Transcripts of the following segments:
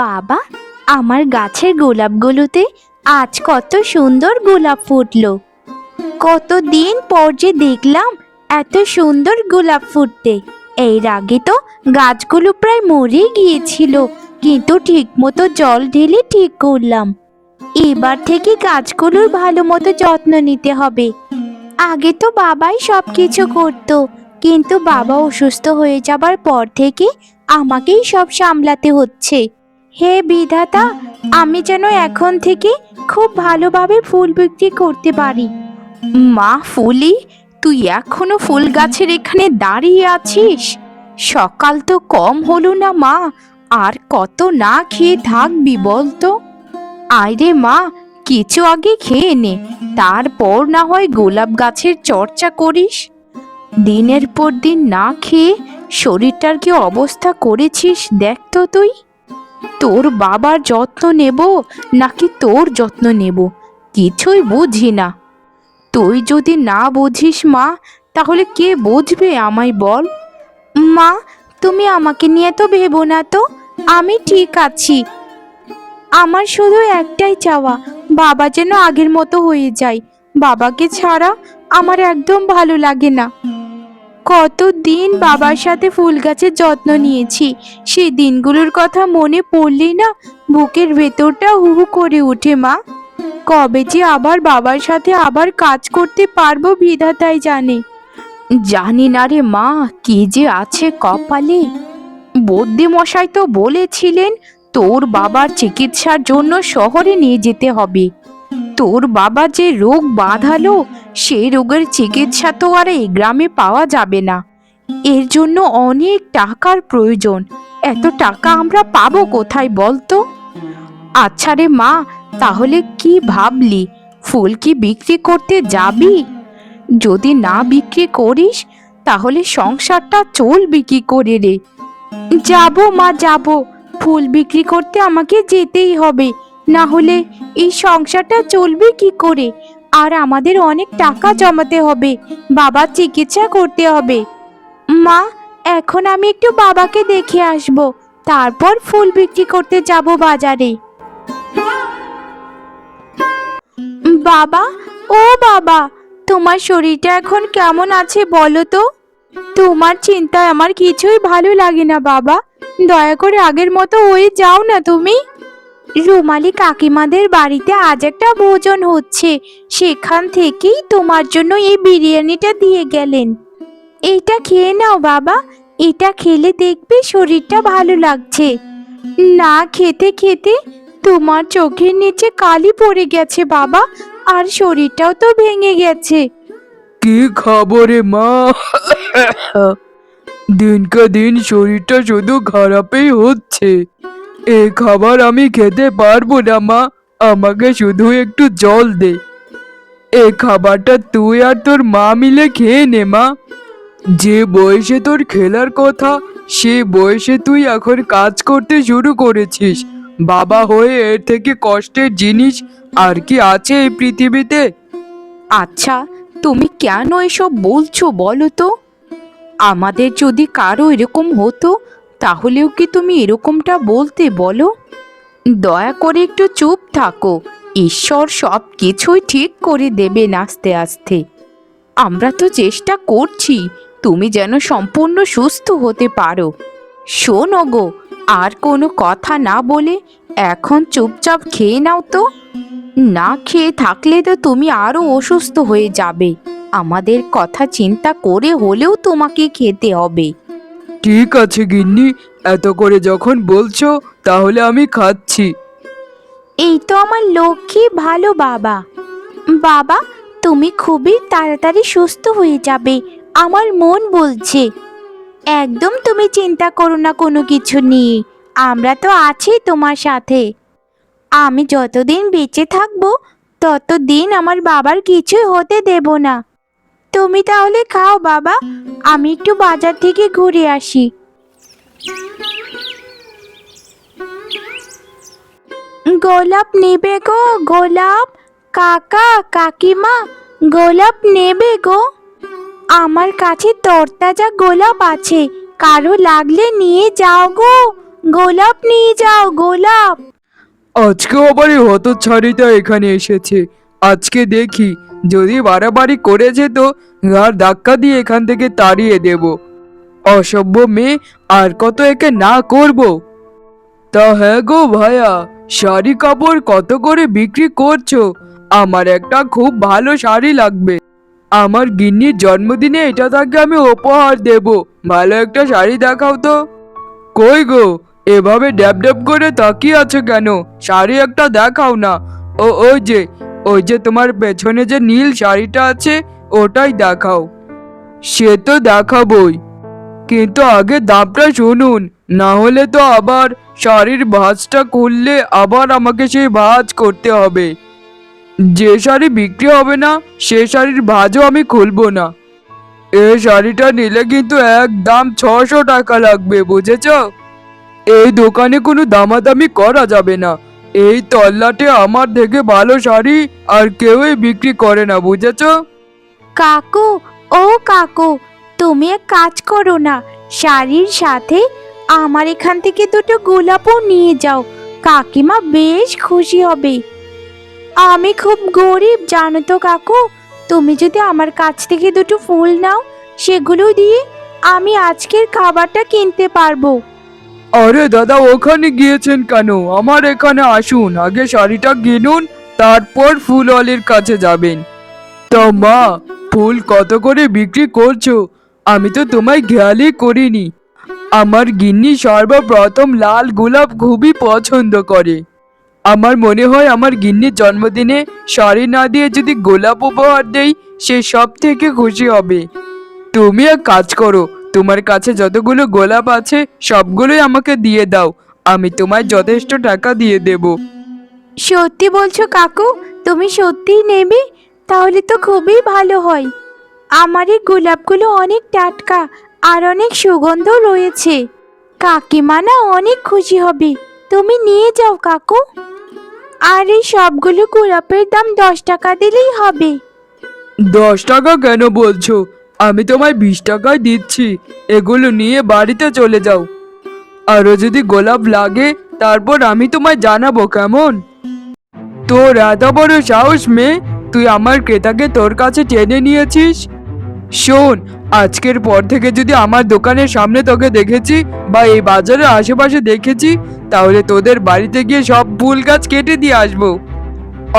বাবা, আমার গাছের গোলাপগুলোতে আজ কত সুন্দর গোলাপ ফুটলো। কতদিন পর যে দেখলাম এত সুন্দর গোলাপ ফুটতে। এর আগে তো গাছগুলো প্রায় মরে গিয়েছিল, কিন্তু ঠিকমতো জল ঢেলে ঠিক করলাম। এবার থেকে গাছগুলোর ভালো মতো যত্ন নিতে হবে। আগে তো বাবাই সব কিছু করতো, কিন্তু বাবা অসুস্থ হয়ে যাবার পর থেকে আমাকেই সব সামলাতে হচ্ছে। হে বিধাতা, আমি যেন এখন থেকে খুব ভালোভাবে ফুল বিক্রি করতে পারি। মা ফুলি, তুই এখনও ফুল গাছের এখানে দাঁড়িয়ে আছিস? সকাল তো কম হলো না মা, আর কত না খেয়ে থাকবি বলতো? আয়রে মা, কিছু আগে খেয়ে নে। তারপর না হয় গোলাপ গাছের চর্চা করিস। দিনের পর দিন না খেয়ে শরীরটার কি অবস্থা করেছিস দেখ তো তুই। তোর বাবার যত্ন নেব নাকি তোর যত্ন নেব কিছুই বুঝি না। তুই যদি না বুঝিস মা, তাহলে কে বুঝবে আমায় বল? মা, তুমি আমাকে নিয়ে তো ভেবো না তো, আমি ঠিক আছি। আমার শুধু একটাই চাওয়া বাবা যেন আগের মতো হয়ে যায়। বাবাকে ছাড়া আমার একদম ভালো লাগে না। কতদিন বাবার সাথে ফুল গাছের যত্ন নিয়েছি, সেই দিনগুলোর কথা মনে পড়লেই না বুকের ভেতরটা হু হু করে ওঠে মা। কবে যে আবার বাবার সাথে আবার কাজ করতে পারব বিধাতাই জানে। জানি না রে মা, কি যে আছে কপালে। বদ্যি মশাই তো বলেছিলেন তোর বাবার চিকিৎসার জন্য শহরে নিয়ে যেতে হবে। তোর বাবা যে রোগ বাঁধালো সেই রোগের চিকিৎসা তো আর এই গ্রামে পাওয়া যাবে না। এর জন্য অনেক টাকার প্রয়োজন। এত টাকা আমরা পাবো কোথায় বলতো আচ্ছা রে মা, তাহলে কি ভাবলি? ফুল কি বিক্রি করতে যাবি? যদি না বিক্রি করিস, তাহলে সংসারটা চলবে কি করে রে? যাব মা, যাব। ফুল বিক্রি করতে আমাকে যেতেই হবে। না হলে এই সংসারটা চলবে কি করে? আর আমাদের অনেক টাকা জমাতে হবে, বাবার চিকিৎসা করতে হবে। মা, এখন আমি একটু বাবাকে দেখে আসব, তারপর ফুল বিক্রি করতে যাব বাজারে। বাবা, ও বাবা, তোমার শরীরটা এখন কেমন আছে বলো তো? তোমার চিন্তায় আমার কিছুই ভালো লাগে না, বাবা। দয়া করে আগের মতো হয়ে যাও না তুমি। রুমালি কাকিমাদের বাড়িতে আজ একটা ভোজন হচ্ছে। সেখান থেকেই তোমার জন্য এই বিরিয়ানিটা দিয়ে গেলেন। এইটা খেয়ে নাও, বাবা। এটা খেলে দেখবে শরীরটা ভালো লাগছে। না খেতে খেতে তোমার চোখের নিচে কালি পড়ে গেছে, বাবা। আর শরীরটাও তো ভেঙে গেছে। কি খাব রে মা? দিনকে দিন শরীরটা শুধু খারাপই হচ্ছে। এ খাবার আমি খেতে পারব না, মা। আমাকে শুধু একটু জল দে। এ খাবারটা তুই আর তোর মা মিলে খেয়ে নে, মা। যে বয়সে তোর খেলার কথা, সে বয়সে তুই এখন কাজ করতে শুরু করেছিস। বাবা হয়ে এর থেকে কষ্টের জিনিস আর কি আছে এই পৃথিবীতে? আচ্ছা তুমি কেন এসব বলছো বলো তো? আমাদের যদি কারও এরকম হতো, তাহলেও কি তুমি এরকমটা বলতে বলো? দয়া করে একটু চুপ থাকো। ঈশ্বর সব কিছুই ঠিক করে দেবেন আস্তে আস্তে। আমরা তো চেষ্টা করছি, তুমি যেন সম্পূর্ণ সুস্থ হতে পারো। শোনো গো, আর কোনো কথা না বলে এখন চুপচাপ খেয়ে নাও তো। না খেয়ে থাকলে তো তুমি আরও অসুস্থ হয়ে যাবে। আমাদের কথা চিন্তা করে হলেও তোমাকে খেতে হবে। ঠিক আছে গিন্নি। এত করে যখন বলছো তাহলে আমি খাচ্ছি। এই তো আমার লক্ষ্মী ভালো বাবা। বাবা তুমি খুবই তাড়াতাড়ি সুস্থ হয়ে যাবে আমার মন বলছে। একদম তুমি চিন্তা করো না কোনো কিছু নিয়ে। আমরা তো আছি তোমার সাথে। আমি যতদিন বেঁচে থাকব, ততদিন আমার বাবার কিছুই হতে দেব না। তুমি তাহলে খাও বাবা, আমি একটু বাজার থেকে ঘুরে আসি। গোলাপ নেবে গো, গোলাপ। কাকা, কাকিমা, গোলাপ নেবে গো। আমার কাছে তরতাজা গোলাপ আছে, কারও লাগলে নিয়ে যাও গো। গোলাপ নিয়ে যাও, গোলাপ। আজকেও আবার এই হতচ্ছাড়িটা এখানে এসেছে। আজকে দেখি, যদি বাড়াবাড়ি করেছে তো ঘাড় ধাক্কা দিয়ে এখান থেকে তাড়িয়ে দেব। অসভ্য মেয়ে, আর কত একে না করব? তা হ্যাঁ গো ভাইয়া শাড়ি কাপড় কত করে বিক্রি করছ? আমার একটা খুব ভালো শাড়ি লাগবে। আমার গিন্নির জন্মদিনে এটা তাকে আমি উপহার দেব। ভালো একটা শাড়ি দেখাও তো। কই গো এভাবে ড্যাব ড্যাব করে তাকিয়ে আছো কেন? শাড়ি একটা দেখাও না। ও, ওই যে ওই যে তোমার পেছনে যে নীল শাড়িটা আছে, ওটাই দেখাও। সে তো দেখাবই। কিন্তু আগে দামটা শুনুন, না হলে তো আবার শাড়ির ভাঁজটা খুললে আবার আমাকে সেই ভাঁজ করতে হবে। যে শাড়ি বিক্রি হবে না, সে শাড়ির ভাঁজও আমি খুলবো না। এ শাড়িটা নিলে কিন্তু একদম ছশো টাকা লাগবে, বুঝেছ? এই দোকানে কোনো দামাদামি করা যাবে না। এই তল্লাটে আমার থেকে ভালো শাড়ি আর কেউই বিক্রি করে না, বুঝেছ? কাকু, ও কাকু, তুমি এক কাজ করো না। শাড়ির সাথে আমার এখান থেকে দুটো গোলাপও নিয়ে যাও। কাকিমা বেশ খুশি হবে। আমি খুব গরিব, জানো তো কাকু। তুমি যদি আমার কাছ থেকে দুটো ফুল নাও, সেগুলো দিয়ে আমি আজকের খাবারটা কিনতে পারব। আরে দাদা, ওখানে গিয়েছেন কেন? আমার এখানে আসুন, আগে শাড়িটা কিনুন তারপর ফুলওয়ালির কাছে যাবেন। তো মা, ফুল কত করে বিক্রি করছ? আমি তো তোমায় খেয়ালই করিনি। আমার গিন্নি সর্বপ্রথম লাল গোলাপ খুবই পছন্দ করে। আমার মনে হয় আমার গিন্নির জন্মদিনে শাড়ি না দিয়ে যদি গোলাপ উপহার দেই, সে সব থেকে খুশি হবে। তুমি এক কাজ করো তোমার কাছে যতগুলো গোলাপ আছে সবগুলোই আমাকে দিয়ে দাও। আমি তোমায় যথেষ্ট টাকা দিয়ে দেব। সত্যি বলছো কাকু? তুমি সত্যিই নেবে? তাহলে তো খুবই ভালো হয়। আমার এই গোলাপগুলো অনেক টাটকা আর অনেক সুগন্ধ রয়েছে। কাকিমা না অনেক খুশি হবে। তুমি নিয়ে যাও কাকু। আর এই সবগুলো গোলাপের দাম দশ টাকা দিলেই হবে। দশ টাকা কেন বলছো? আমি তোমায় বিশ টাকায় দিচ্ছি। এগুলো নিয়ে বাড়িতে চলে যাও। আরও যদি গোলাপ লাগে, তারপর আমি তোমায় জানাব কেমন? তোর এত বড় সাহস মেয়ে, তুই আমার ক্রেতাকে তোর কাছে টেনে নিয়েছিস? শোন, আজকের পর থেকে যদি আমার দোকানের সামনে তোকে দেখেছি বা এই বাজারের আশেপাশে দেখেছি, তাহলে তোদের বাড়িতে গিয়ে সব ফুল গাছ কেটে দিয়ে আসব।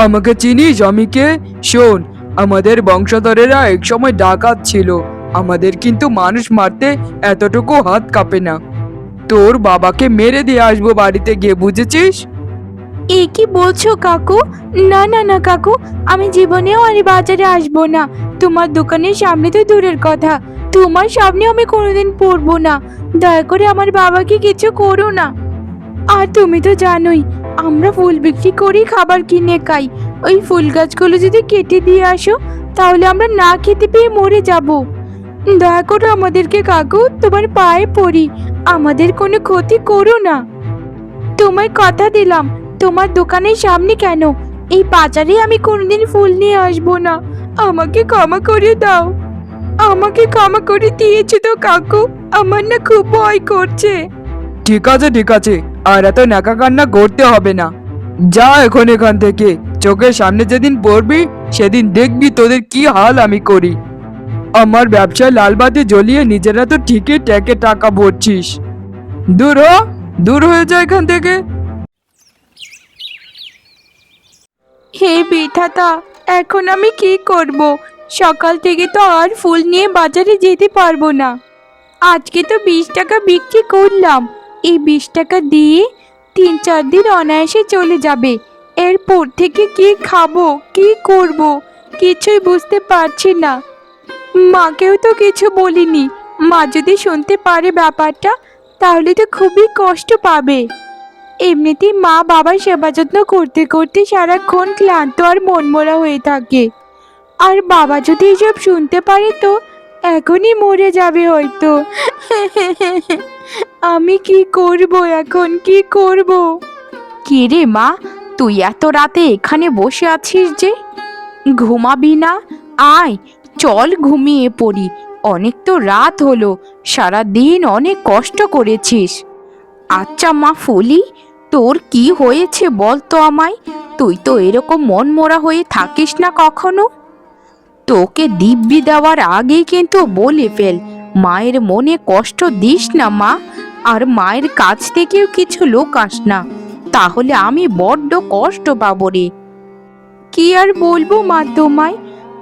আমাকে চিনিস আমি কে শোন আমাদের বংশধরেরা একসময় ডাকাত ছিল। আমাদের কিন্তু মানুষ মারতে এতটুকু হাত কাঁপে না। তোর বাবাকে মেরে দিয়ে আসব বাড়িতে গিয়ে, বুঝেছিস? এ কি বলছো কাকু? না না না কাকু, আমি জীবনেও আর বাজারে আসব না। তোমার দোকানের সামনে তো দূরের কথা। তোমার সামনে আমি কোনোদিন পড়ব না। দয়া করে আমার বাবাকে কিছু করো না। আর তুমি তো জানোই আমরা ফুল বিক্রি করি, খাবার কিনে খাই। ওই ফুল গাছগুলো যদি কেটে দিয়ে আসো, তাহলে আমরা না খেতে পেয়ে মরে যাব। দয়া করো আমাদেরকে কাকু, তোমার পায়ে পড়ি। আমাদের কোনো ক্ষতি করো না। তোমায় কথা দিলাম, তোমার দোকানের সামনে কেন? এই বাজারে আমি কোনোদিন ফুল নিয়ে আসব না। আমাকে ক্ষমা করে দাও। আমাকে ক্ষমা করে দিয়েছ তো কাকু, আমার না খুব ভয় করছে। ঠিক আছে ঠিক আছে। আর এত নাকা কান্না করতে হবে না। যা এখন এখান থেকে। চোখের সামনে যেদিন পড়বি, সেদিন দেখবি তোদের কি হাল আমি করি। আমার ব্যবসায় লালবাতি জ্বলিয়ে নিজেরা তো ঠিকই ট্যাকে টাকা ভরছিস। দূর হ, দূর হয়ে যায় এখান থেকে। হে বিধাতা, এখন আমি কি করব? সকাল থেকে তো আর ফুল নিয়ে বাজারে যেতে পারব না। আজকে তো বিশ টাকা বিক্রি করলাম। এই বিশ টাকা দিয়ে তিন চার দিন অনায়াসে চলে যাবে। এরপর থেকে কি খাব, কি করব, কিছুই বুঝতে পারছি না। মাকেও তো কিছু বলিনি। মা যদি শুনতে পারে ব্যাপারটা, তাহলে তো খুবই কষ্ট পাবে। এমনিতেই মা বাবার সেবা যত্ন করতে করতে সারাক্ষণ ক্লান্ত আর মনমরা হয়ে থাকে। আর বাবা যদি এসব শুনতে পারে তো, এখনই মরে যাবে হয়তো। আমি কি করব এখন? কি করব? কি রে মা, তুই এত রাতে এখানে বসে আছিস যে? ঘুমাবি না? আয়, চল ঘুমিয়ে পড়ি। অনেক তো রাত হলো সারা দিন অনেক কষ্ট করেছিস। আচ্ছা মা ফুলি, তোর কি হয়েছে বল তো আমায়? তুই তো এরকম মন মরা হয়ে থাকিস না কখনো? তোকে দিব্যি দেওয়ার আগেই কিন্তু বলে ফেল, মায়ের মনে কষ্ট দিস না মা। আর মায়ের কাছ থেকেও কিছু লোক আস না। তাহলে আমি বড্ড কষ্ট পাবো রে। কি আর বলব মা তোমায়?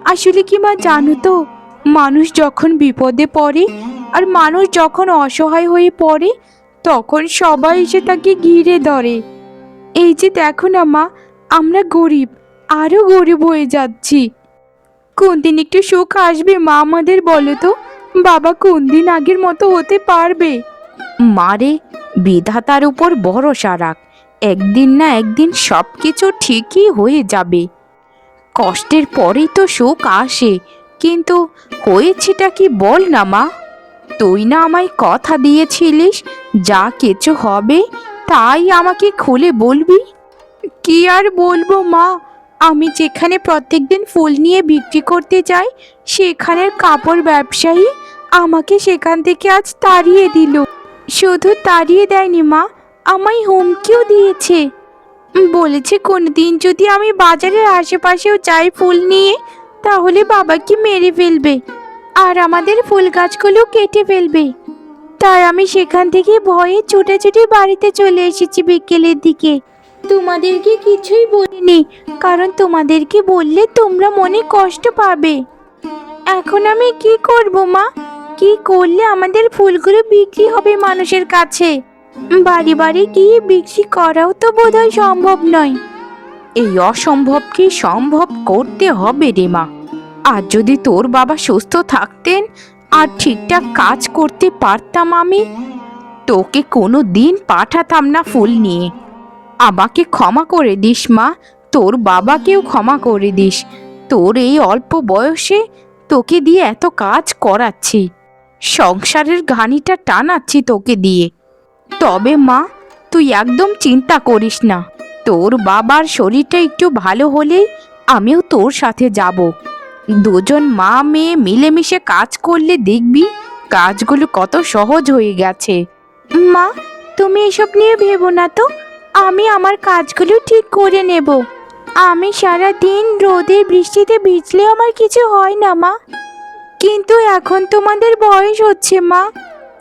আসলে কি মা জানো তো, মানুষ যখন বিপদে পড়ে আর মানুষ যখন অসহায় হয়ে পড়ে, তখন সবাই এসে তাকে ঘিরে ধরে। এই যে দেখো না মা, আমরা গরিব আরও গরিব হয়ে যাচ্ছি। কোন দিন একটু সুখ আসবে মা আমাদের বলো তো? বাবা কোন দিন আগের মতো হতে পারবে? মারে, বিধাতার উপর ভরসা রাখ। একদিন না একদিন সব কিছু ঠিকই হয়ে যাবে। কষ্টের পরেই তো সুখ আসে, কিন্তু হয়েছেটা কি বল না মা? তুই না আমায় কথা দিয়েছিলিস, যা কিছু হবে তাই আমাকে খুলে বলবি? কি আর বলব মা? আমি যেখানে প্রত্যেকদিন ফুল নিয়ে বিক্রি করতে যাই, সেখানের কাপড় ব্যবসায়ী আমাকে সেখান থেকে আজ তাড়িয়ে দিল। শুধু তাড়িয়ে দেয়নি মা, আমায় হুমকিও দিয়েছে। বলেছে কোনদিন যদি আমি বাজারের আশেপাশেও যাই ফুল নিয়ে, তাহলে বাবাকে মেরে ফেলবে আর আমাদের ফুল গাছগুলো কেটে ফেলবে। তাই আমি সেখান থেকে ভয়ে ছুটে বাড়িতে চলে এসেছি বিকেলের দিকে। তোমাদেরকে কিছুই বলিনি, কারণ তোমাদেরকে বললে তোমরা মনে কষ্ট পাবে। এখন আমি কি করব মা? কি করলে আমাদের ফুলগুলো বিক্রি হবে মানুষের কাছে? বাড়ি বাড়ি গিয়ে বিক্রি করাও তো বোধহয় সম্ভব নয়। এই অসম্ভবকে সম্ভব করতে হবে রে মা। আর যদি তোর বাবা সুস্থ থাকতেন আর ঠিকঠাক কাজ করতে পারতাম আমি, তোকে কোনো দিন পাঠাতাম না ফুল নিয়ে। আমাকে ক্ষমা করে দিস মা, তোর বাবাকেও ক্ষমা করে দিস। তোর এই অল্প বয়সে তোকে দিয়ে এত কাজ করাচ্ছি। সংসারের ঘানিটা টানাচ্ছি তোকে দিয়ে। তবে মা, তুই একদম চিন্তা করিস না। তোর বাবার শরীরটা একটু ভালো হলেই আমিও তোর সাথে যাব। দুজন মা মেয়ে মিলেমিশে কাজ করলে দেখবি কাজগুলো কত সহজ হয়ে গেছে। মা, তুমি এসব নিয়ে ভেবো না তো। আমি আমার কাজগুলো ঠিক করে নেব। আমি সারা দিন রোদে বৃষ্টিতে ভিজলেও আমার কিছু হয় না, মা। কিন্তু এখন তোমাদের বয়স হচ্ছে, মা।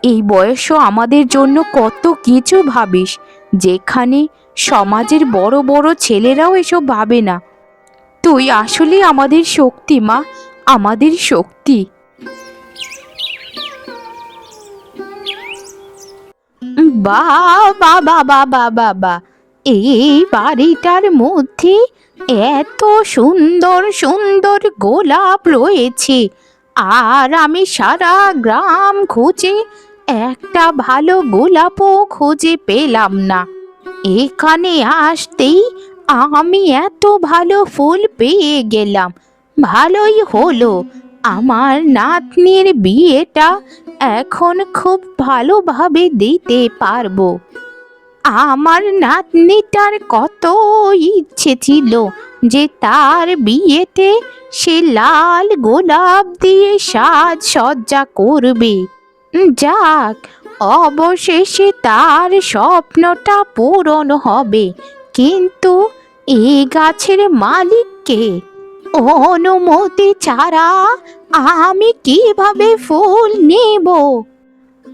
এই বয়সও আমাদের জন্য কত কিছু ভাবিস, যেখানে সমাজের বড় বড় ছেলেরাও এসব ভাবে না। তুই আসলে আমাদের শক্তি, মা, আমাদের শক্তি। বা বা বা বা বা বা, এই বাড়িটার মধ্যে এত সুন্দর সুন্দর গোলাপ রয়েছে। আর আমি সারা গ্রাম খুঁজে একটা ভালো গোলাপও খুঁজে পেলাম না। এখানে আসতেই আমি এত ভালো ফুল পেয়ে গেলাম। ভালোই হলো। আমার নাতনির বিয়েটা এখন খুব ভালোভাবে দিতে পারব। আমার নাতনিটার কত ইচ্ছে ছিল। যে তার বিয়েতে সে লাল গোলাপ দিয়ে সাজ সজ্জা করবে। যাক, অবশেষে তার স্বপ্নটা পূরণ হবে। কিন্তু এই গাছের মালিককে অনুমতি ছাড়া আমি কীভাবে ফুল নেব?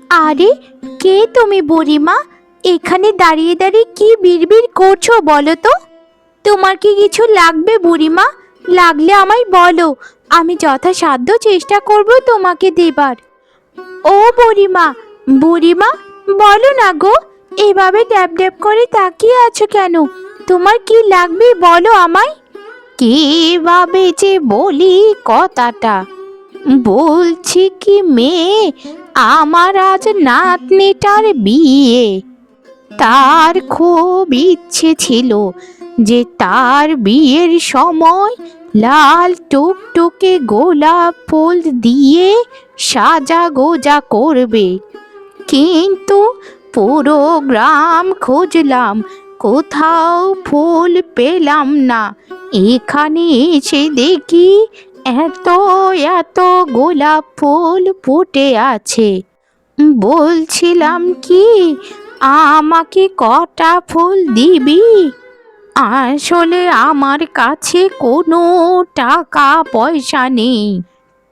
আরে, কে তুমি বুড়িমা? এখানে দাঁড়িয়ে দাঁড়িয়ে কি বিড়বিড় করছ বলো তো? তোমার কি কিছু লাগবে বুড়িমা? লাগলে আমায় বলো। আমি যথাসাধ্য চেষ্টা করব তোমাকে দেবার। ও বুড়িমা বুড়িমা, বলো না গো, এভাবে ড্যাব ড্যাব করে তাকিয়ে আছো কেন? তোমার কি লাগবে বলো আমায়? কীভাবে যে বলি কথাটা? বলছি কি মেয়ে, আমার আজ নাতনিটার বিয়ে। তার খুব ইচ্ছে ছিল যে তার বিয়ের সময় লাল টুকটুকে গোলাপ ফুল দিয়ে সাজা গোজা করবে। কিন্তু পুরো গ্রাম খুঁজলাম, কোথাও ফুল পেলাম না। এখানে এসে দেখি এত এত গোলাপ ফুল ফুটে আছে। বলছিলাম কি, আমাকে কটা ফুল দিবি? আসলে আমার কাছে কোনো টাকা পয়সা নেই।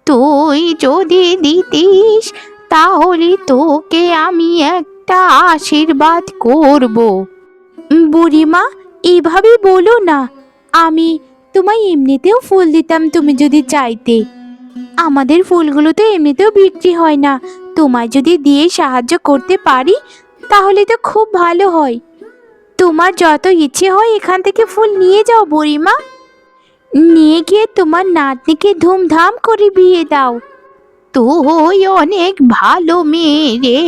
তুই যদি দিতিস, তাহলে তোকে আমি একটা আশীর্বাদ করব। বুড়িমা, এভাবে বলো না। আমি তোমায় এমনিতেও ফুল দিতাম তুমি যদি চাইতে। আমাদের ফুলগুলো তো এমনিতেও বিক্রি হয় না। তোমায় যদি দিয়ে সাহায্য করতে পারি, তাহলে তো খুব ভালো হয়। তোমার যত ইচ্ছে হয় এখান থেকে ফুল নিয়ে যাও বুড়িমা। নিয়ে গিয়ে তোমার নাতনিকে ধুমধাম করে বিয়ে দাও। তুই অনেক ভালো মেয়ে রে।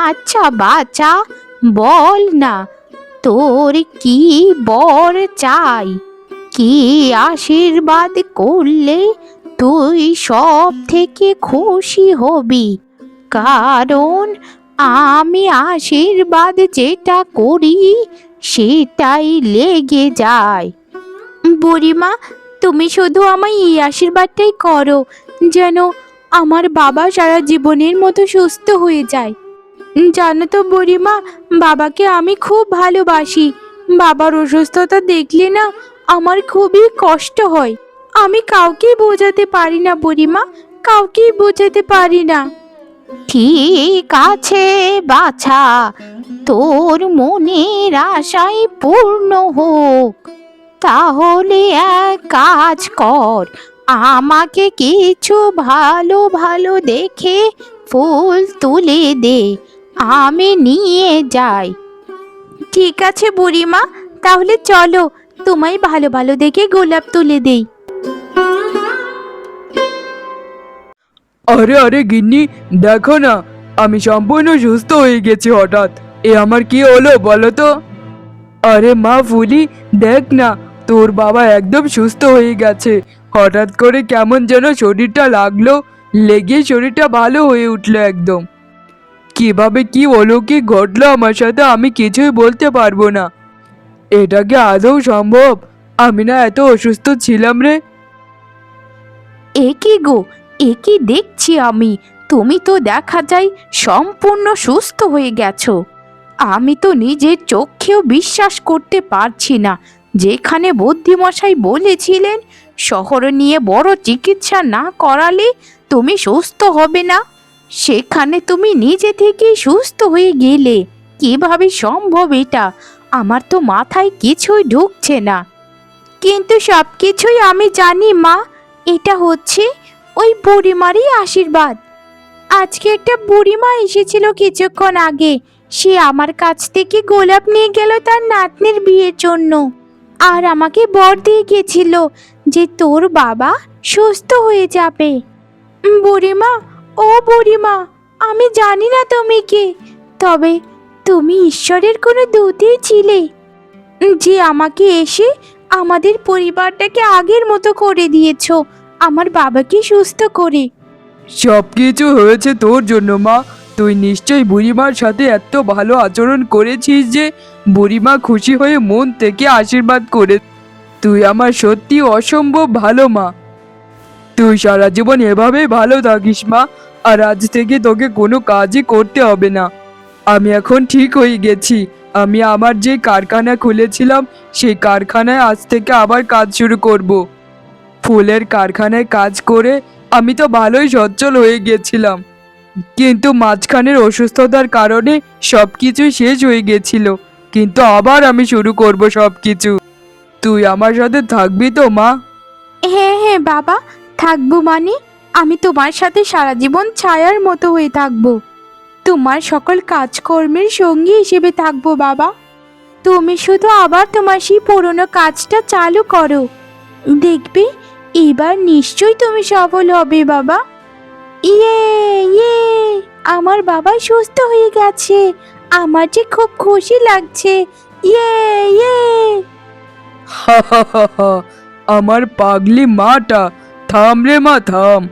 আচ্ছা বাচ্চা বল না, তোর কি বর চাই? কি আশীর্বাদ করলে তুই সব থেকে খুশি হবি? কারণ আমি আশীর্বাদ যেটা করি, সেটাই লেগে যায়। বুড়িমা, তুমি শুধু আমায় এই আশীর্বাদটাই করো, যেন আমার বাবা সারা জীবনের মতো সুস্থ হয়ে যায়। জানো তো বুড়িমা, বাবাকে আমি খুব ভালোবাসি। বাবার অসুস্থতা দেখলে না আমার খুবই কষ্ট হয়। আমি কাউকেই বোঝাতে পারি না বুড়িমা, কাউকেই বোঝাতে পারি না। ঠিক আছে বাছা, তোর মনের আশাই পূর্ণ হোক। তাহলে এক কাজ কর, আমাকে কিছু ভালো ভালো দেখে ফুল তুলে দে, আমি নিয়ে যাই। ঠিক আছে বুড়িমা, তাহলে চলো, তোমায় ভালো ভালো দেখে গোলাপ তুলে দেই। আরে আরে, গিন্নি, দেখো না, আমি সম্পূর্ণ সুস্থ হয়ে গেছি হঠাৎ। এ আমার কি হলো বলো তো? আরে মা ফুলি, দেখ না, তোর বাবা একদম সুস্থ হয়ে গেছে। হঠাৎ করে কেমন যেন শরীরটা লাগল লেগে শরীরটা ভালো হয়ে উঠল একদম। কীভাবে কি হলো, কি ঘটলো আমার সাথে আমি কিছুই বলতে পারব না। এটা কি আদৌ সম্ভব? আমি না এত অসুস্থ ছিলাম রে। এ কি গো এ কি দেখছি আমি। তুমি তো দেখা যায় সম্পূর্ণ সুস্থ হয়ে গেছো। আমি তো নিজের চোখেও বিশ্বাস করতে পারছি না। যেখানে বুদ্ধিমশাই বলেছিলেন, শহরে নিয়ে বড় চিকিৎসা না করালে তুমি সুস্থ হবে না। সেখানে তুমি নিজে থেকেই সুস্থ হয়ে গেলে। কীভাবে সম্ভব এটা? আমার তো মাথায় কিছুই ঢুকছে না। কিন্তু সব কিছুই আমি জানি, মা। এটা হচ্ছে ওই বুড়িমারই আশীর্বাদ। আজকে একটা বুড়িমা এসেছিল কিছুক্ষণ আগে। সে আমার কাছ থেকে গোলাপ নিয়ে গেল তার নাতনির বিয়ের জন্য। আর আমাকে বর দিয়ে গেছিল যে তোর বাবা সুস্থ হয়ে যাবে। বুড়িমা, ও বুড়িমা, আমি জানি না তুমি কে, তবে তুমি ঈশ্বরের কোনো দূতই ছিলে। যে আমাকে এসে আমাদের পরিবারটাকে আগের মতো করে দিয়েছ আমার বাবাকে সুস্থ করে। সব কিছু হয়েছে তোর জন্য, মা। তুই নিশ্চয়ই বুড়িমার সাথে এত ভালো আচরণ করেছিস যে বুড়িমা খুশি হয়ে মন থেকে আশীর্বাদ করে তুই আমার সত্যি অসম্ভব ভালো, মা। তুই সারা জীবন এভাবেই ভালো থাকিস, মা। আর আজ থেকে তোকে কোনো কাজই করতে হবে না। আমি এখন ঠিক হয়ে গেছি। আমি আমার যে কারখানা খুলেছিলাম, সেই কারখানায় আজ থেকে আবার কাজ শুরু করব। ফুলের কারখানায় কাজ করে আমি তো ভালোই সচ্ছল হয়ে গেছিলাম। কিন্তু মাঝখানের অসুস্থতার কারণে সব কিছুই শেষ হয়ে গেছিল। কিন্তু আবার আমি শুরু করব সব কিছু তুই আমার সাথে থাকবি তো, মা? হ্যাঁ হ্যাঁ বাবা। থাকব মানে? আমি তোমার সাথে সারা জীবন ছায়ার মতো হয়ে থাকব। তোমার সকল কাজকর্মের সঙ্গী হিসেবে থাকব, বাবা। তুমি শুধু আবার তোমার সেই পুরনো কাজটা চালু করো। দেখবে এবার নিশ্চয়ই তুমি সফল হবে, বাবা। ইয়ে ইয়ে আমার বাবা সুস্থ হয়ে গেছে। আমার যে খুব খুশি লাগছে। ইয়ে ইয়ে। আমার পাগলি মাটা, থাম রে মা, থাম।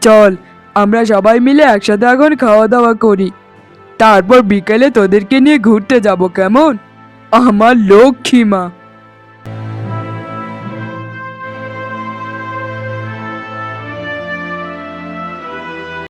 চল, আমরা সবাই মিলে একসাথে এখন খাওয়া দাওয়া করি। তারপর বিকেলে তোদেরকে নিয়ে ঘুরতে যাব, কেমন? আমার লক্ষ্মী মা।